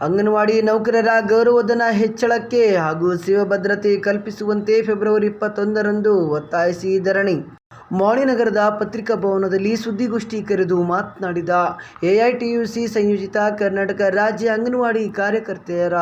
ಅಂಗನವಾಡಿ ನೌಕರರ ಗೌರವಧನ ಹೆಚ್ಚಳಕ್ಕೆ ಹಾಗೂ ಸೇವಾ ಭದ್ರತೆ ಕಲ್ಪಿಸುವಂತೆ ಫೆಬ್ರವರಿ ಇಪ್ಪತ್ತೊಂದರಂದು ಒತ್ತಾಯಿಸಿ ಧರಣಿ. ಮಾಣಿನಗರದ ಪತ್ರಿಕಾ ಭವನದಲ್ಲಿ ಸುದ್ದಿಗೋಷ್ಠಿ ಕರೆದು ಮಾತನಾಡಿದ ಎಐಟಿಯುಸಿ ಸಂಯೋಜಿತ ಕರ್ನಾಟಕ ರಾಜ್ಯ ಅಂಗನವಾಡಿ ಕಾರ್ಯಕರ್ತೆಯರ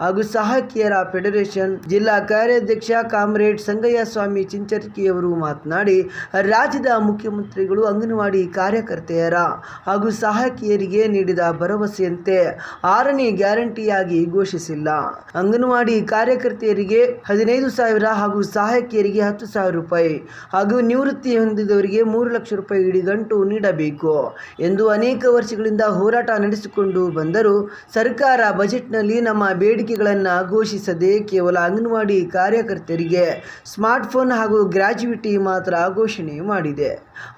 ಹಾಗೂ ಸಹಾಯಕಿಯರ ಫೆಡರೇಷನ್ ಜಿಲ್ಲಾ ಕಾರ್ಯಾಧ್ಯಕ್ಷ ಕಾಮ್ರೇಡ್ ಸಂಗಯ್ಯ ಸ್ವಾಮಿ ಚಿಂಚರ್ಕಿಯವರು ಮಾತನಾಡಿ, ರಾಜ್ಯದ ಮುಖ್ಯಮಂತ್ರಿಗಳು ಅಂಗನವಾಡಿ ಕಾರ್ಯಕರ್ತೆಯರ ಹಾಗೂ ಸಹಾಯಕಿಯರಿಗೆ ನೀಡಿದ ಭರವಸೆಯಂತೆ ಆರನೇ ಗ್ಯಾರಂಟಿಯಾಗಿ ಘೋಷಿಸಿಲ್ಲ. ಅಂಗನವಾಡಿ ಕಾರ್ಯಕರ್ತೆಯರಿಗೆ ಹದಿನೈದು ಸಾವಿರ ಹಾಗೂ ಸಹಾಯಕಿಯರಿಗೆ ಹತ್ತು ಸಾವಿರ ರೂಪಾಯಿ ಹಾಗೂ ನಿವೃತ್ತಿ ಹೊಂದಿದವರಿಗೆ ಮೂರು ಲಕ್ಷ ರೂಪಾಯಿ ಇಡಿಗಂಟು ನೀಡಬೇಕು ಎಂದು ಅನೇಕ ವರ್ಷಗಳಿಂದ ಹೋರಾಟ ನಡೆಸಿಕೊಂಡು ಬಂದರೂ ಸರ್ಕಾರ ಬಜೆಟ್ನಲ್ಲಿ ನಮ್ಮ ಬೇಡಿಕೆಗಳನ್ನು ಘೋಷಿಸದೆ ಕೇವಲ ಅಂಗನವಾಡಿ ಕಾರ್ಯಕರ್ತರಿಗೆ ಸ್ಮಾರ್ಟ್ಫೋನ್ ಹಾಗೂ ಗ್ರ್ಯಾಜುಯಿಟಿ ಮಾತ್ರ ಘೋಷಣೆ ಮಾಡಿದೆ.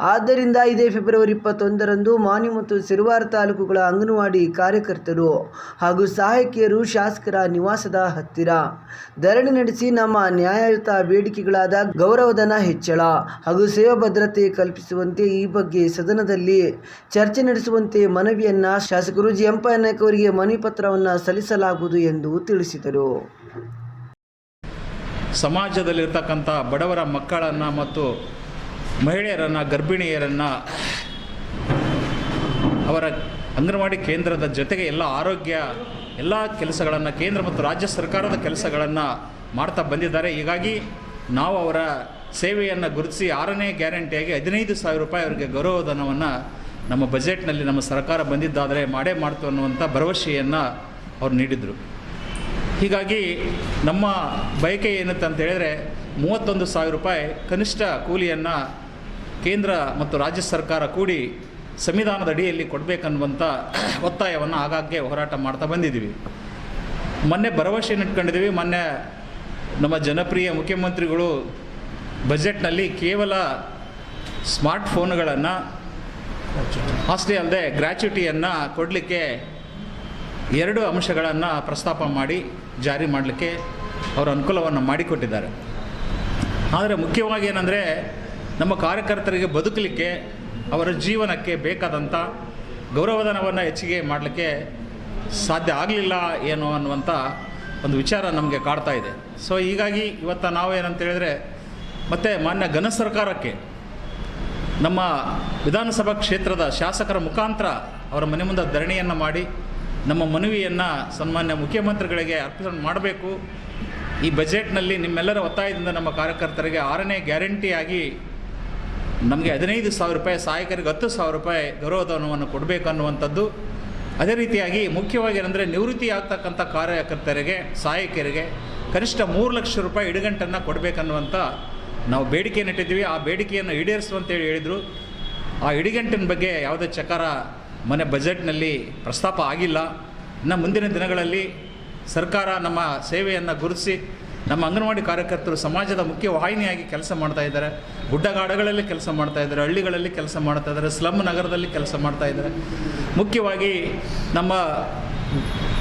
ಆದ್ದರಿಂದ ಇದೇ ಫೆಬ್ರವರಿ ಇಪ್ಪತ್ತೊಂದರಂದು ಮಾನ್ಯ ಮತ್ತು ಸಿರುವಾರ ತಾಲೂಕುಗಳ ಅಂಗನವಾಡಿ ಕಾರ್ಯಕರ್ತರು ಹಾಗೂ ಸಹಾಯಕಿಯರು ಶಾಸಕರ ನಿವಾಸದ ಹತ್ತಿರ ಧರಣಿ ನಡೆಸಿ ನಮ್ಮ ನ್ಯಾಯಯುತ ಬೇಡಿಕೆಗಳಾದ ಗೌರವಧನ ಹೆಚ್ಚಳ ಹಾಗೂ ಸೇವಾ ಭದ್ರತೆ ಕಲ್ಪಿಸುವಂತೆ ಈ ಬಗ್ಗೆ ಸದನದಲ್ಲಿ ಚರ್ಚೆ ನಡೆಸುವಂತೆ ಮನವಿಯನ್ನ ಶಾಸಕರು ಜಿ ನಾಯ್ಕ ಅವರಿಗೆ ಮನವಿ ಪತ್ರವನ್ನು ಸಲ್ಲಿಸಲಾಗುವುದು ಎಂದು ತಿಳಿಸಿದರು. ಸಮಾಜದಲ್ಲಿರ್ತಕ್ಕಂಥ ಬಡವರ ಮಕ್ಕಳನ್ನು ಮತ್ತು ಮಹಿಳೆಯರನ್ನು, ಗರ್ಭಿಣಿಯರನ್ನು ಅವರ ಅಂಗನವಾಡಿ ಕೇಂದ್ರದ ಜೊತೆಗೆ ಎಲ್ಲ ಆರೋಗ್ಯ, ಎಲ್ಲ ಕೆಲಸಗಳನ್ನು ಕೇಂದ್ರ ಮತ್ತು ರಾಜ್ಯ ಸರ್ಕಾರದ ಕೆಲಸಗಳನ್ನು ಮಾಡ್ತಾ ಬಂದಿದ್ದಾರೆ. ಹೀಗಾಗಿ ನಾವು ಅವರ ಸೇವೆಯನ್ನು ಗುರುತಿಸಿ ಆರನೇ ಗ್ಯಾರಂಟಿಯಾಗಿ ಹದಿನೈದು ಸಾವಿರ ರೂಪಾಯಿ ಅವರಿಗೆ ಗೌರವಧನವನ್ನು ನಮ್ಮ ಬಜೆಟ್ನಲ್ಲಿ ನಮ್ಮ ಸರ್ಕಾರ ಬಂದಿದ್ದಾದರೆ ಮಾಡೇ ಮಾಡ್ತು ಅನ್ನುವಂಥ ಭರವಸೆಯನ್ನು ಅವ್ರು ನೀಡಿದರು. ಹೀಗಾಗಿ ನಮ್ಮ ಬಯಕೆ ಏನಂತ ಅಂತ ಹೇಳಿದರೆ ಮೂವತ್ತೊಂದು ಸಾವಿರ ರೂಪಾಯಿ ಕನಿಷ್ಠ ಕೂಲಿಯನ್ನು ಕೇಂದ್ರ ಮತ್ತು ರಾಜ್ಯ ಸರ್ಕಾರ ಕೂಡಿ ಸಂವಿಧಾನದ ಅಡಿಯಲ್ಲಿ ಕೊಡಬೇಕನ್ನುವಂಥ ಒತ್ತಾಯವನ್ನು ಆಗಾಗ್ಗೆ ಹೋರಾಟ ಮಾಡ್ತಾ ಬಂದಿದ್ದೀವಿ. ಮೊನ್ನೆ ಭರವಸೆ ಇಟ್ಕೊಂಡಿದ್ದೀವಿ, ಮೊನ್ನೆ ನಮ್ಮ ಜನಪ್ರಿಯ ಮುಖ್ಯಮಂತ್ರಿಗಳು ಬಜೆಟ್ನಲ್ಲಿ ಕೇವಲ ಸ್ಮಾರ್ಟ್ ಫೋನ್ಗಳನ್ನು ಅಷ್ಟೇ ಅಲ್ಲದೆ ಗ್ರ್ಯಾಚ್ಯುಟಿಯನ್ನು ಕೊಡಲಿಕ್ಕೆ ಎರಡು ಅಂಶಗಳನ್ನು ಪ್ರಸ್ತಾಪ ಮಾಡಿ, ಜಾರಿ ಮಾಡಲಿಕ್ಕೆ ಅವರು ಅನುಕೂಲವನ್ನು ಮಾಡಿಕೊಟ್ಟಿದ್ದಾರೆ. ಆದರೆ ಮುಖ್ಯವಾಗಿ ಏನಂದರೆ ನಮ್ಮ ಕಾರ್ಯಕರ್ತರಿಗೆ ಬದುಕಲಿಕ್ಕೆ ಅವರ ಜೀವನಕ್ಕೆ ಬೇಕಾದಂಥ ಗೌರವಧನವನ್ನು ಹೆಚ್ಚಿಗೆ ಮಾಡಲಿಕ್ಕೆ ಸಾಧ್ಯ ಆಗಲಿಲ್ಲ ಏನು ಅನ್ನುವಂಥ ಒಂದು ವಿಚಾರ ನಮಗೆ ಕಾಡ್ತಾ ಇದೆ. ಸೊ ಹೀಗಾಗಿ ಇವತ್ತು ನಾವು ಏನಂತ ಹೇಳಿದರೆ ಮತ್ತು ಮಾನ್ಯ ಘನ ಸರ್ಕಾರಕ್ಕೆ ನಮ್ಮ ವಿಧಾನಸಭಾ ಕ್ಷೇತ್ರದ ಶಾಸಕರ ಮುಖಾಂತರ ಅವರ ಮನೆ ಮುಂದೆ ಧರಣಿಯನ್ನು ಮಾಡಿ, ನಮ್ಮ ಮನವಿಯನ್ನು ಸನ್ಮಾನ್ಯ ಮುಖ್ಯಮಂತ್ರಿಗಳಿಗೆ ಅರ್ಪಣೆ ಮಾಡಬೇಕು. ಈ ಬಜೆಟ್ನಲ್ಲಿ ನಿಮ್ಮೆಲ್ಲರ ಒತ್ತಾಯದಿಂದ ನಮ್ಮ ಕಾರ್ಯಕರ್ತರಿಗೆ ಆರನೇ ಗ್ಯಾರಂಟಿಯಾಗಿ ನಮಗೆ ಹದಿನೈದು ಸಾವಿರ ರೂಪಾಯಿ, ಸಹಾಯಕರಿಗೆ ಹತ್ತು ಸಾವಿರ ರೂಪಾಯಿ ಗೌರವಧನವನ್ನು ಕೊಡಬೇಕು ಅನ್ನುವಂಥದ್ದು ಅದೇ ರೀತಿಯಾಗಿ ಮುಖ್ಯವಾಗಿ ಏನಂದರೆ ನಿವೃತ್ತಿ ಆಗ್ತಕ್ಕಂಥ ಕಾರ್ಯಕರ್ತರಿಗೆ ಸಹಾಯಕರಿಗೆ ಕನಿಷ್ಠ ಮೂರು ಲಕ್ಷ ರೂಪಾಯಿ ಇಡುಗಂಟನ್ನು ಕೊಡಬೇಕನ್ನುವಂಥ ನಾವು ಬೇಡಿಕೆಯನ್ನು ಇಟ್ಟಿದ್ದೀವಿ. ಆ ಬೇಡಿಕೆಯನ್ನು ಈಡೇರಿಸುವಂತೇಳಿ ಹೇಳಿದರು. ಆ ಇಡಿಗಂಟಿನ ಬಗ್ಗೆ ಯಾವುದೇ ಚಕಾರ ಮನೆ ಬಜೆಟ್ನಲ್ಲಿ ಪ್ರಸ್ತಾಪ ಆಗಿಲ್ಲ. ಇನ್ನು ಮುಂದಿನ ದಿನಗಳಲ್ಲಿ ಸರ್ಕಾರ ನಮ್ಮ ಸೇವೆಯನ್ನು ಗುರುತಿಸಿ ನಮ್ಮ ಅಂಗನವಾಡಿ ಕಾರ್ಯಕರ್ತರು ಸಮಾಜದ ಮುಖ್ಯ ವಾಹಿನಿಯಾಗಿ ಕೆಲಸ ಮಾಡ್ತಾ ಇದ್ದಾರೆ. ಗುಡ್ಡಗಾಡುಗಳಲ್ಲಿ ಕೆಲಸ ಮಾಡ್ತಾ ಇದ್ದಾರೆ. ಹಳ್ಳಿಗಳಲ್ಲಿ ಕೆಲಸ ಮಾಡ್ತಾ ಇದ್ದಾರೆ. ಸ್ಲಮ್ ನಗರದಲ್ಲಿ ಕೆಲಸ ಮಾಡ್ತಾ ಇದ್ದಾರೆ. ಮುಖ್ಯವಾಗಿ ನಮ್ಮ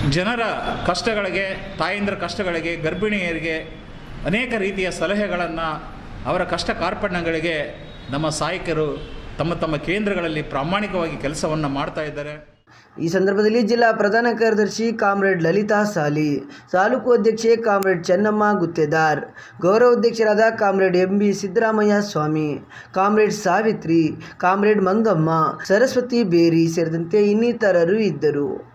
ಜನರ ಕಷ್ಟಗಳಿಗೆ, ತಾಯಂದಿರ ಕಷ್ಟಗಳಿಗೆ, ಗರ್ಭಿಣಿಯರಿಗೆ ಅನೇಕ ರೀತಿಯ ಸಲಹೆಗಳನ್ನು ಅವರ ಕಷ್ಟ ಕಾರ್ಪಣ್ಯಗಳಿಗೆ ನಮ್ಮ ಸಹಾಯಕರು ತಮ್ಮ ತಮ್ಮ ಕೇಂದ್ರಗಳಲ್ಲಿ ಪ್ರಾಮಾಣಿಕವಾಗಿ ಕೆಲಸವನ್ನು ಮಾಡ್ತಾ ಇದ್ದಾರೆ. ಈ ಸಂದರ್ಭದಲ್ಲಿ ಜಿಲ್ಲಾ ಪ್ರಧಾನ ಕಾರ್ಯದರ್ಶಿ ಕಾಮ್ರೇಡ್ ಲಲಿತಾ ಸಾಲಿ, ತಾಲೂಕು ಅಧ್ಯಕ್ಷೆ comrade Chennamma Guttedar ಗೌರವಾಧ್ಯಕ್ಷರಾದ comrade M B Siddaramaiah Swami, comrade Savitri, comrade Mangamma, Saraswati Beri ಸೇರಿದಂತೆ ಇನ್ನಿತರರು ಇದ್ದರು.